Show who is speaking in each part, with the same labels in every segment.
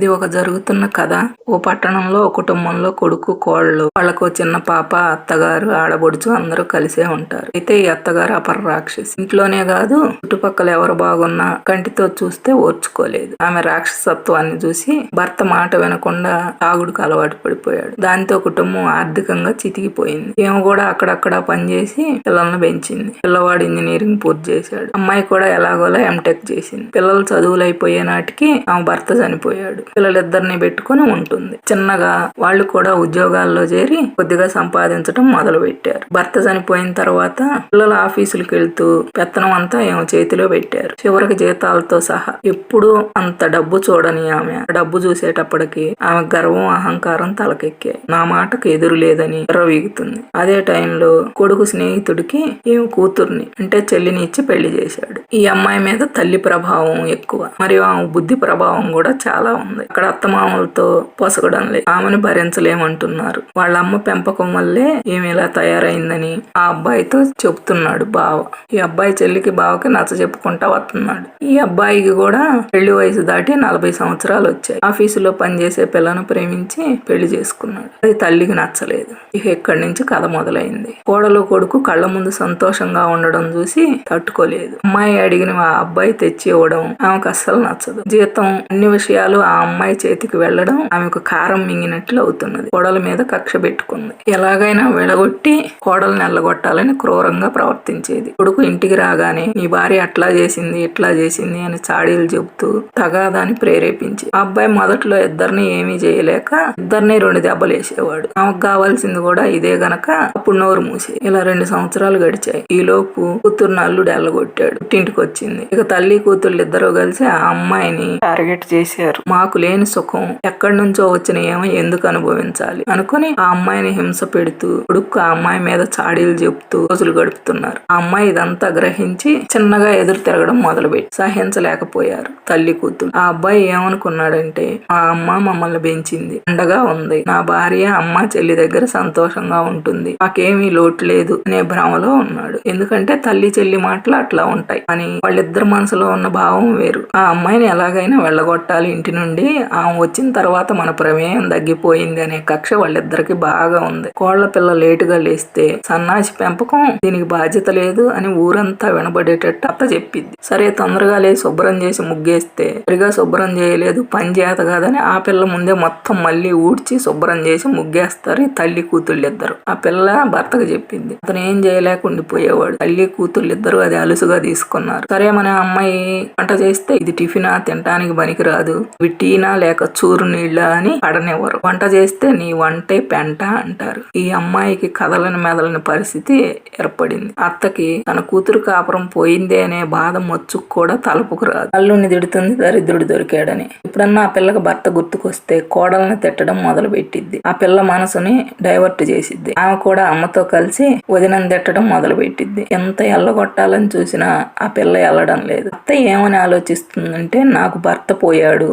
Speaker 1: ఇది ఒక జరుగుతున్న కథ. ఓ పట్టణంలో ఓ కుటుంబంలో కొడుకు కోళ్ళు వాళ్ళకు చిన్న పాప అత్తగారు ఆడబొడుచు అందరూ కలిసే ఉంటారు. అయితే ఈ అత్తగారు అపర రాక్షసి. ఇంట్లోనే కాదు చుట్టుపక్కల ఎవరు బాగున్నా కంటితో చూస్తే ఓర్చుకోలేదు. ఆమె రాక్షసత్వాన్ని చూసి భర్త మాట వినకుండా తాగుడుకు అలవాటు పడిపోయాడు. దాంతో కుటుంబం ఆర్థికంగా చితికిపోయింది. ఏమో కూడా అక్కడక్కడ పనిచేసి పిల్లల్ని పెంచింది. పిల్లవాడు ఇంజనీరింగ్ పూర్తి చేశాడు. అమ్మాయి కూడా ఎలాగోలా ఎంటెక్ చేసింది. పిల్లలు చదువులు అయిపోయే నాటికి ఆమె భర్త చనిపోయాడు. పిల్లలిద్దరిని పెట్టుకుని ఉంటుంది. చిన్నగా వాళ్ళు కూడా ఉద్యోగాల్లో చేరి కొద్దిగా సంపాదించడం మొదలు పెట్టారు భర్త చనిపోయిన తర్వాత పిల్లల ఆఫీసులకు వెళ్తూ పెత్తనం అంతా ఏమో చేతిలో పెట్టారు. చివరికి జీతాలతో సహా ఎప్పుడూ అంత డబ్బు చూడని ఆమె. డబ్బు చూసేటప్పటికి ఆమె గర్వం అహంకారం తలకెక్కాయి. నా మాటకు ఎదురు లేదని వీగుతుంది అదే టైంలో కొడుకు స్నేహితుడికి ఏమి కూతుర్ని అంటే చెల్లిని ఇచ్చి పెళ్ళి చేశాడు. ఈ అమ్మాయి మీద తల్లి ప్రభావం ఎక్కువ. మరియు ఆమె బుద్ధి ప్రభావం కూడా చాలా ఉంది. ఉంది. అక్కడ అత్తమామలతో పొసగడం లేదు. ఆమెను భరించలేమంటున్నారు. వాళ్ళ అమ్మ పెంపకం వల్లే ఏమి ఇలా తయారైందని ఆ అబ్బాయితో చెప్తున్నాడు బావ. ఈ అబ్బాయి చెల్లికి బావకి నచ్చ చెప్పుకుంటా వస్తున్నాడు. ఈ అబ్బాయికి కూడా పెళ్ళి వయసు దాటి నలభై సంవత్సరాలు వచ్చాయి. ఆఫీసులో పనిచేసే పిల్లను ప్రేమించి పెళ్ళి చేసుకున్నాడు. అది తల్లికి నచ్చలేదు. ఇక ఇక్కడి నుంచి కథ మొదలైంది. కోడలు కొడుకు కళ్ళ ముందు సంతోషంగా ఉండడం చూసి తట్టుకోలేదు. అమ్మాయి అడిగిన ఆ అబ్బాయి తెచ్చి ఇవ్వడం ఆమెకు అస్సలు నచ్చదు. జీతం అన్ని విషయాలు ఆ అమ్మాయి చేతికి వెళ్ళడం ఆమెకు కారం మింగినట్లు అవుతున్నది. కోడల మీద కక్ష పెట్టుకుంది. ఎలాగైనా వెళ్ళగొట్టి కోడలు నెల్లగొట్టాలని క్రూరంగా ప్రవర్తించేది. కొడుకు ఇంటికి రాగానే నీ భార్య అట్లా చేసింది ఇట్లా చేసింది అని చాడీలు చెబుతూ తగాదాని ప్రేరేపించి ఆ అబ్బాయి మొదట్లో ఇద్దరిని ఏమీ చేయలేక ఇద్దరిని రెండు దెబ్బలేసేవాడు. ఆమెకు కావాల్సింది కూడా ఇదే గనక అప్పుడు నోరు మూసి. ఇలా రెండు సంవత్సరాలు గడిచాయి. ఈ లోపు కూతురు నల్లుడు ఎల్లగొట్టాడు పుట్టింటికి వచ్చింది ఇక తల్లి కూతుళ్ళు ఇద్దరు కలిసి ఆ అమ్మాయిని టార్గెట్ చేశారు. మాకు నాకు లేని సుఖం ఎక్కడి నుంచో వచ్చిన ఏమో ఎందుకు అనుభవించాలి అనుకుని ఆ అమ్మాయిని హింస పెడుతూ కొడుకు ఆ అమ్మాయి మీద చాడీలు చెప్తూ రోజులు గడుపుతున్నారు. ఆ అమ్మాయి ఇదంతా గ్రహించి చిన్నగా ఎదురు తిరగడం మొదలుపెట్టి సహించలేకపోయారు. తల్లి కూతురు. ఆ అబ్బాయి ఏమనుకున్నాడంటే ఆ అమ్మ మమ్మల్ని పెంచింది. అండగా ఉంది. నా భార్య అమ్మ చెల్లి దగ్గర సంతోషంగా ఉంటుంది. మాకేమీ లోటు లేదు అనే భ్రమలో ఉన్నాడు. ఎందుకంటే తల్లి చెల్లి మాటలు అట్లా ఉంటాయి. అని వాళ్ళిద్దరు మనసులో ఉన్న భావం వేరు. ఆ అమ్మాయిని ఎలాగైనా వెళ్ళగొట్టాలి ఇంటి నుండి. ఆమె వచ్చిన తర్వాత మన ప్రమేయం తగ్గిపోయింది అనే కక్ష వాళ్ళిద్దరికి బాగా ఉంది. కోళ్ళ పిల్ల లేటుగా లేస్తే సన్నాసి పెంపకం దీనికి బాధ్యత లేదు అని ఊరంతా వినబడేటట్టు అత్త చెప్పింది సరే తొందరగా లేచి శుభ్రం చేసి ముగ్గేస్తే సరిగా శుభ్రం చేయలేదు పని చేత కాదని ఆ పిల్ల ముందే మొత్తం మళ్ళీ ఊడ్చి శుభ్రం చేసి ముగ్గేస్తారు ఈ తల్లి కూతుళ్ళు ఇద్దరు ఆ పిల్ల భర్తకు చెప్పింది. అతను ఏం చేయలేక ఉండిపోయేవాడు. తల్లి కూతుళ్ళు ఇద్దరు అది అలుసుగా తీసుకున్నారు. సరే మన అమ్మాయి వంట చేస్తే ఇది టిఫినా పనికి పనికిరాదు. విట్టి టీనా లేక చూరు నీళ్ళ అని పడనివ్వరు. వంట చేస్తే నీ వంటే పెంట అంటారు. ఈ అమ్మాయికి కదలని మెదలని పరిస్థితి ఏర్పడింది. అత్తకి తన కూతురు కాపురం పోయిందే అనే బాధ మొచ్చుకు కూడా తలుపుకు రాదు. అల్లుని తిడుతుంది దరిద్రుడు దొరికాడని. ఇప్పుడన్నా ఆ పిల్లకి భర్త గుర్తుకొస్తే కోడల్ని తిట్టడం మొదలు పెట్టిద్ది ఆ పిల్ల మనసుని డైవర్ట్ చేసిద్ది. ఆమె కూడా అమ్మతో కలిసి వదినం తిట్టడం మొదలు పెట్టిద్ది ఎంత ఎల్లగొట్టాలని చూసినా ఆ పిల్ల వెళ్ళడం లేదు. అత్త ఏమని ఆలోచిస్తుందంటే నాకు భర్త పోయాడు.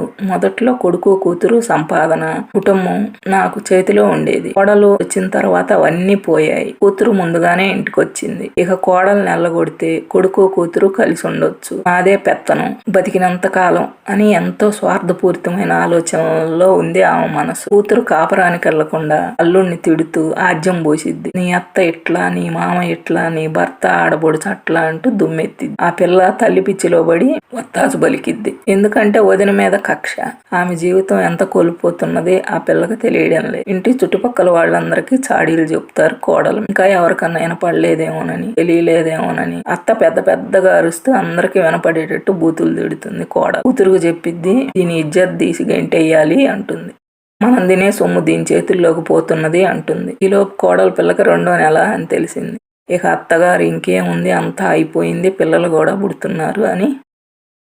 Speaker 1: మొదట్లో కొడుకు కూతురు సంపాదన కుటుంబం నాకు చేతిలో ఉండేది. కోడలు వచ్చిన తర్వాత అవన్నీ పోయాయి. కూతురు ముందుగానే ఇంటికి వచ్చింది ఇక కోడలు నెల్లగొడితే కొడుకు కూతురు కలిసి ఉండొచ్చు. అదే పెత్తనం. బతికినంత కాలం అని ఎంతో స్వార్థపూరితమైన ఆలోచనలో ఉంది ఆమె మనసు. కూతురు కాపురానికి వెళ్ళకుండా అల్లుణ్ణి తిడుతూ ఆజ్యం పోసిద్ది. నీ అత్త ఇట్లా నీ మామ ఇట్లా నీ భర్త ఆడబొడుచు అట్లా అంటూ దుమ్మెత్తిద్ది. ఆ పిల్ల తల్లి పిచ్చిలో పడి వత్తాసు బలికిద్ది. ఎందుకంటే వదిన మీద కక్ష. ఆమె జీవితం ఎంత కోల్పోతున్నది ఆ పిల్లకి తెలియడం లేదు. ఇంటి చుట్టుపక్కల వాళ్ళందరికీ చాడీలు చెప్తారు కోడలు. ఇంకా ఎవరికన్నా వినపడలేదేమోనని తెలియలేదేమోనని. అత్త పెద్ద పెద్దగా అరుస్తూ అందరికి వినపడేటట్టు బూతులు తిడుతుంది కోడ. కూతురుకు చెప్పిద్ది దీని ఇజ్జత్ తీసి గంటేయాలి అంటుంది. మనం తినే సొమ్ము దీని చేతుల్లోకి పోతున్నది అంటుంది. ఈలోపు కోడలు పిల్లకి రెండో నెల అని తెలిసింది. ఇక అత్తగారు ఇంకేముంది అంతా అయిపోయింది పిల్లలు కూడా పుడుతున్నారు అని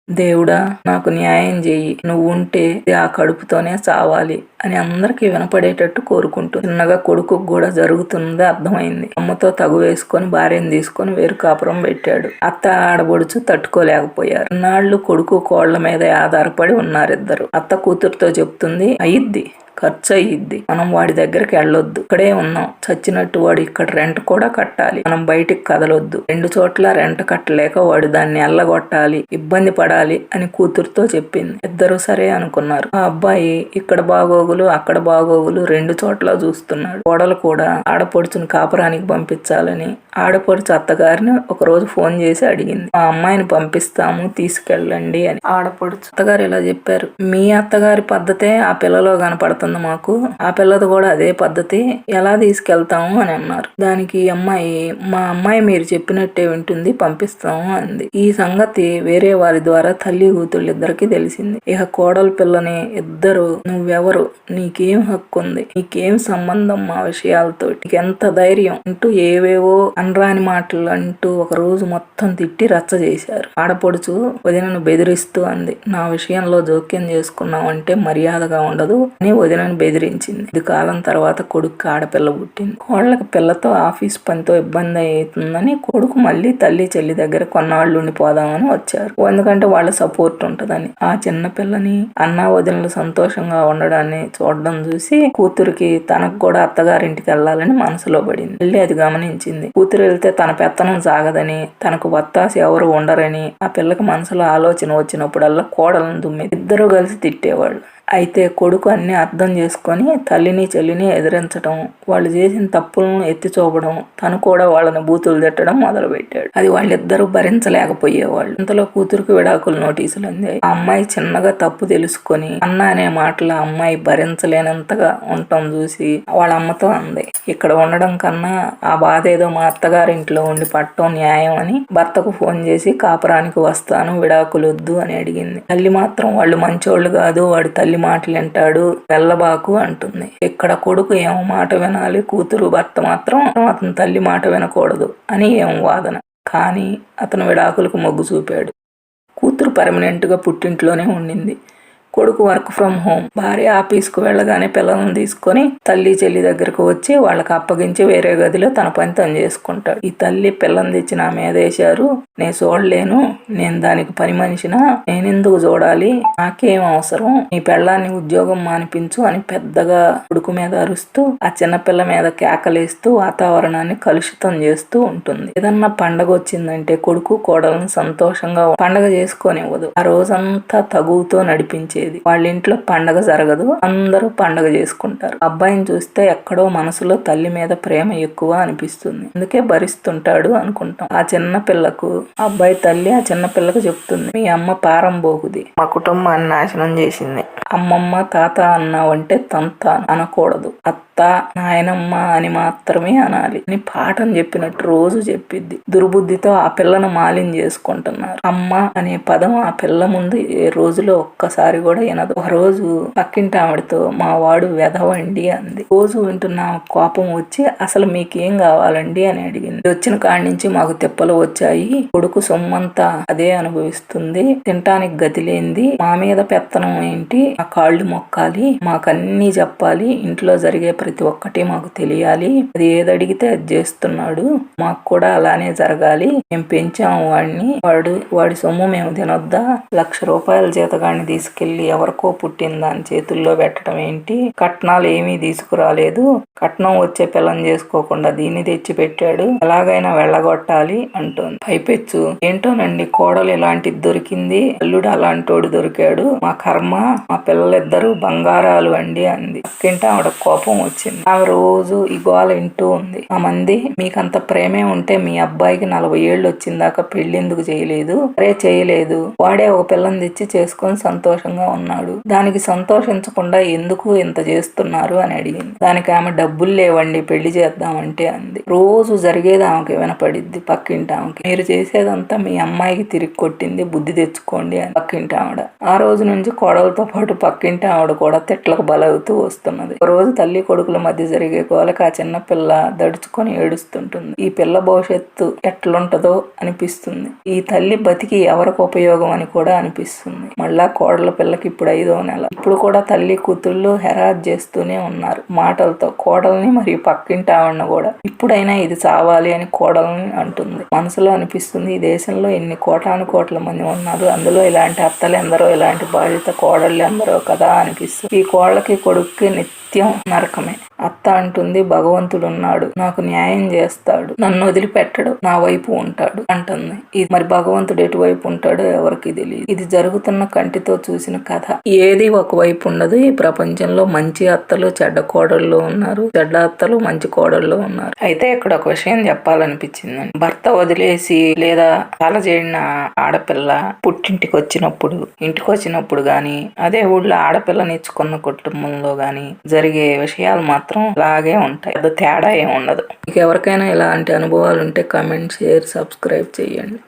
Speaker 1: దేవుడా నాకు న్యాయం చేయి నువ్వు ఉంటే ఆ కడుపుతోనే చావాలి అని అందరికీ వినపడేటట్టు కోరుకుంటూ చిన్నగా కొడుకు కూడా జరుగుతుంది అర్థమైంది. అమ్మతో తగు వేసుకొని భార్యను తీసుకొని వేరు కాపురం పెట్టాడు. అత్త ఆడబొడుచు తట్టుకోలేకపోయారు. నాళ్ళు కొడుకు కోళ్ళ మీద ఆధారపడి ఉన్నారిద్దరు. అత్త కూతురుతో చెప్తుంది అయిద్ది. ఖర్చు అయ్యిద్ది మనం వాడి దగ్గరికి వెళ్ళొద్దు. ఇక్కడే ఉన్నాం. చచ్చినట్టు వాడు ఇక్కడ రెంట్ కూడా కట్టాలి. మనం బయటికి కదలొద్దు. రెండు చోట్ల రెంట్ కట్టలేక వాడు దాన్ని ఎల్లగొట్టాలి. ఇబ్బంది పడాలి అని కూతురుతో చెప్పింది. ఇద్దరు సరే అనుకున్నారు. ఆ అబ్బాయి ఇక్కడ బాగోగులు అక్కడ బాగోగులు రెండు చోట్ల చూస్తున్నాడు. కోడలు కూడా ఆడపడుచుని కాపురానికి పంపించాలని ఆడపడుచు అత్తగారిని ఒక రోజు ఫోన్ చేసి అడిగింది. మా అమ్మాయిని పంపిస్తాము తీసుకెళ్ళండి అని. ఆడపడుచు అత్తగారు ఇలా చెప్పారు. మీ అత్తగారి పద్ధతే ఆ పిల్లలో కనపడుతుంది. మాకు. ఆ పిల్లది కూడా అదే పద్ధతి. ఎలా తీసుకెళ్తాము అని అన్నారు. దానికి అమ్మాయి మా అమ్మాయి మీరు చెప్పినట్టే వింటుంది పంపిస్తాము అంది. ఈ సంగతి వేరే వారి ద్వారా తల్లి కూతుళ్ళు ఇద్దరికి తెలిసింది. ఇక కోడలు పిల్లని ఇద్దరు నువ్వెవరు? నీకేం హక్కు ఉంది నీకేం సంబంధం మా విషయాలతో ఎంత ధైర్యం అంటూ ఏవేవో అనరాని మాటలు అంటూ ఒక రోజు మొత్తం తిట్టి రచ్చ చేశారు. ఆడపడుచు వదినను బెదిరిస్తూ అంది. నా విషయంలో జోక్యం చేసుకున్నావంటే మర్యాదగా ఉండదు. అని వదినను బెదిరించింది. ఇది కాలం తర్వాత కొడుకు ఆడపిల్ల పుట్టింది. కోళ్ళకి పిల్లతో ఆఫీస్ పనితో ఇబ్బంది అవుతుందని కొడుకు మళ్ళీ తల్లి చెల్లి దగ్గర కొన్నాళ్ళు ఉండిపోదామని వచ్చారు. ఎందుకంటే వాళ్ళ సపోర్ట్ ఉంటదని. ఆ చిన్న పిల్లని అన్నా వదినలు సంతోషంగా ఉండడాన్ని చూడడం చూసి కూతురికి తనకు కూడా అత్తగారింటికి వెళ్ళాలని మనసులో పడింది. మళ్ళీ అది గమనించింది. కూతురు వెళ్తే తన పెత్తనం సాగదని తనకు వత్తాసి ఎవరు ఉండరని ఆ పిల్లకి మనసులో ఆలోచన వచ్చినప్పుడల్లా కోడలను దుమ్మి ఇద్దరు కలిసి తిట్టేవాళ్ళు. అయితే కొడుకు అన్ని అర్థం చేసుకొని తల్లిని చెల్లిని ఎదిరించడం వాళ్ళు చేసిన తప్పులను ఎత్తి చూపడం తను కూడా వాళ్ళని బూతులు తిట్టడం మొదలుపెట్టాడు. అది వాళ్ళిద్దరూ భరించలేకపోయేవాళ్ళు. ఇంతలో కూతురుకు విడాకులు నోటీసులు అందాయి. ఆ అమ్మాయి చిన్నగా తప్పు తెలుసుకొని అన్న అనే మాటలు అమ్మాయి భరించలేనంతగా ఉండటం చూసి వాళ్ళ అమ్మతో అంది. ఇక్కడ ఉండడం కన్నా ఆ బాధ ఏదో మా అత్తగారి ఇంట్లో ఉండి పట్టడం న్యాయం అని భర్తకు ఫోన్ చేసి కాపురానికి వస్తాను విడాకులు వద్దు అని అడిగింది. తల్లి మాత్రం వాళ్ళు మంచోళ్ళు కాదు వాడు తల్లి మాటలు వింటాడు. వెళ్ళబాకు అంటుంది. ఇక్కడ కొడుకు ఏమో మాట వినాలి కూతురు భర్త మాత్రం అతని తల్లి మాట వినకూడదు అని ఏం వాదన. కానీ అతను విడాకులకు మొగ్గు చూపాడు. కూతురు పర్మనెంట్గా పుట్టింట్లోనే ఉండింది. కొడుకు వర్క్ ఫ్రమ్ హోమ్. భార్య ఆఫీస్కు వెళ్ళగానే పిల్లలను తీసుకొని తల్లి చెల్లి దగ్గరకు వచ్చి వాళ్ళకి అప్పగించి వేరే గదిలో తన పని తను చేసుకుంటాడు. ఈ తల్లి పిల్లని తెచ్చి నా మీద వేశారు నేను చూడలేను. నేను దానికి పని మనిషిన. నేనెందుకు చూడాలి? నాకేం అవసరం? నీ పెళ్ళాన్ని ఉద్యోగం మానిపించు అని పెద్దగా కొడుకు మీద అరుస్తూ ఆ చిన్నపిల్ల మీద కేకలేస్తూ వాతావరణాన్ని కలుషితం చేస్తూ ఉంటుంది. ఏదన్నా పండగ వచ్చిందంటే కొడుకు కోడలను సంతోషంగా పండగ చేసుకోనివ్వదు. ఆ రోజంతా తగువుతో నడిపించేది. వాళ్ళ ఇంట్లో పండగ జరగదు. అందరూ పండగ చేసుకుంటారు. అబ్బాయిని చూస్తే ఎక్కడో మనసులో తల్లి మీద ప్రేమ ఎక్కువ అనిపిస్తుంది. అందుకే భరిస్తుంటాడు అనుకుంటాం. ఆ చిన్న పిల్లకు అబ్బాయి తల్లి ఆ చిన్న పిల్లకు చెప్తుంది. మీ అమ్మ పారం పోగుది మా కుటుంబాన్ని నాశనం చేసింది. అమ్మమ్మ తాత అన్నావంటే తంత అనకూడదు. అత్త నాయనమ్మ అని మాత్రమే అనాలి. అని పాఠం చెప్పినట్టు రోజు చెప్పిద్ది. దుర్బుద్ధితో ఆ పిల్లను మాలిన్ చేసుకుంటున్నారు. అమ్మ అనే పదం ఆ పిల్ల ముందు ఏ రోజులో ఒక్కసారి కూడా వినదు. ఒక రోజు పక్కింటి ఆవిడతో మా వాడు వెధవండి అంది. రోజు వింటున్న కోపం వచ్చి అసలు మీకేం కావాలండి? అని అడిగింది. వచ్చిన కాడి నుంచి మాకు తిప్పలు వచ్చాయి. కొడుకు సొమ్మంతా అదే అనుభవిస్తుంది. తినటానికి గతి లేనిది. మా మీద పెత్తనం ఏంటి? మా కాళ్ళు మొక్కాలి. మాకన్నీ చెప్పాలి. ఇంట్లో జరిగే ప్రతి ఒక్కటి మాకు తెలియాలి. అది ఏది అడిగితే అది చేస్తున్నాడు. మాకు కూడా అలానే జరగాలి. మేము పెంచాము వాడిని. వాడు వాడి సొమ్ము మేము తినొద్దా? లక్ష రూపాయల జీతగాన్ని తీసుకెళ్ళి ఎవరికో పుట్టిన దాని చేతుల్లో పెట్టడం ఏంటి? కట్నాలు ఏమీ తీసుకురాలేదు. కట్నం వచ్చే పిల్లని చేసుకోకుండా దీన్ని తెచ్చి పెట్టాడు ఎలాగైనా వెళ్ళగొట్టాలి అంటుంది. పైపెచ్చు. ఏంటోనండి కోడలు ఇలాంటిది దొరికింది? అల్లుడు అలాంటోడు దొరికాడు. మా కర్మ మా పిల్లలిద్దరూ బంగారాలు అండి అంది. అక్కింటే ఆవిడ కోపం వచ్చింది. ఆమె రోజు ఈ గోల వింటూ ఉంది. ఆ మంది మీకంత ప్రేమే ఉంటే మీ అబ్బాయికి నలభై ఏళ్ళు వచ్చిందాకా పెళ్ళి ఎందుకు చేయలేదు? అరే చేయలేదు. వాడే ఒక పిల్లని తెచ్చి చేసుకొని సంతోషంగా ఉన్నాడు. దానికి సంతోషించకుండా ఎందుకు ఇంత చేస్తున్నారు అని అడిగింది. దానికి ఆమె డబ్బులు లేవండి పెళ్ళి చేద్దామంటే అంది. రోజు జరిగేది ఆమెకి వినపడిద్ది. పక్కింటి ఆమెకి మీరు చేసేదంతా మీ అమ్మాయికి తిరిగి కొట్టింది బుద్ధి తెచ్చుకోండి అని పక్కింటి ఆవిడ. ఆ రోజు నుంచి కోడలతో పాటు పక్కింటి ఆవిడ కూడా తిట్లకు బలవుతూ వస్తున్నది. ఒక రోజు తల్లి కొడుకుల మధ్య జరిగే గోలకి ఆ చిన్న పిల్ల దడుచుకొని ఏడుస్తుంటుంది. ఈ పిల్ల భవిష్యత్తు ఎట్లుంటదో అనిపిస్తుంది. ఈ తల్లి బతికి ఎవరికి ఉపయోగం అని కూడా అనిపిస్తుంది. మళ్ళా కోడల పిల్ల వాళ్ళకి ఇప్పుడు ఐదో నెల. ఇప్పుడు కూడా తల్లి కూతుళ్ళు హెరాజ్ చేస్తూనే ఉన్నారు. మాటలతో కోడల్ని మరియు పక్కింటి ఆవిడను కూడా. ఇప్పుడైనా ఇది చావాలి అని కోడల్ని అంటుంది. మనసులో అనిపిస్తుంది ఈ దేశంలో ఎన్ని కోటాను కోట్ల మంది ఉన్నారు. అందులో ఇలాంటి అత్తలు ఎందరో ఇలాంటి బాధ్యత కోడళ్ళు ఎందరో కదా అనిపిస్తుంది. ఈ కోడలకి కొడుక్కి నిత్యం నరకమే. అత్త అంటుంది భగవంతుడు ఉన్నాడు నాకు న్యాయం చేస్తాడు నన్ను వదిలిపెట్టడు నా వైపు ఉంటాడు అంటుంది. ఇది మరి భగవంతుడు ఎటువైపు ఉంటాడో ఎవరికి తెలియదు. ఇది జరుగుతున్న కంటితో చూసిన కథ. ఏది ఒకవైపు ఉండదు. ఈ ప్రపంచంలో మంచి అత్తలు చెడ్డ కోడళ్ళు ఉన్నారు. చెడ్డ అత్తలు మంచి కోడళ్ళు ఉన్నారు. అయితే ఇక్కడ ఒక విషయం చెప్పాలనిపించింది భర్త వదిలేసి లేదా తలజేడిన ఆడపిల్ల పుట్టింటికి వచ్చినప్పుడు ఇంటికి వచ్చినప్పుడు గాని అదే ఊళ్ళో ఆడపిల్లని ఇచ్చుకున్న కుటుంబంలో గాని జరిగే విషయాలు మాత్రం అలాగే ఉంటాయి. పెద్ద తేడా ఏమి ఉండదు. మీకు ఎవరికైనా ఇలాంటి అనుభవాలు ఉంటే కామెంట్ షేర్ సబ్స్క్రైబ్ చేయండి.